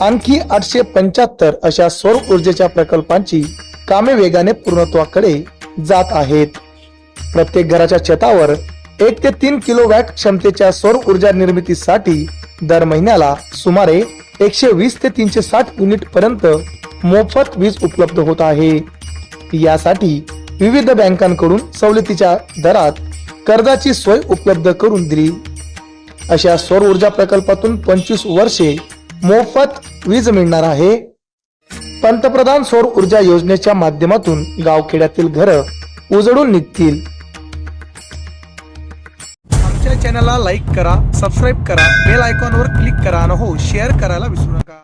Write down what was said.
आणखी आठशे पंच्याहत्तर अशा सौर ऊर्जेच्या प्रकल्पांची कामे वेगाने पूर्णत्वाकडे जात आहेत. प्रत्येक घराच्या छतावर एक ते तीन किलो वॅट क्षमतेच्या सौर ऊर्जा निर्मितीसाठी दर महिन्याला सुमारे एकशे वीस ते तीनशे साठ युनिट पर्यंत मोफत वीज उपलब्ध होत आहे. यासाठी विविध बँकांकडून सवलतीच्या दरात कर्जाची सोय उपलब्ध करून दिली. अशा सौर ऊर्जा प्रकल्पातून पंचवीस वर्षे मोफत वीज मिळणार आहे. पंतप्रधान सौर ऊर्जा योजनेच्या माध्यमातून गावखेड्यातील घरं उजळून निघतील. आमच्या चॅनलला लाईक करा सबस्क्राईब करा बेल आयकॉनवर क्लिक करा आणि हो शेअर करायला विसरू नका.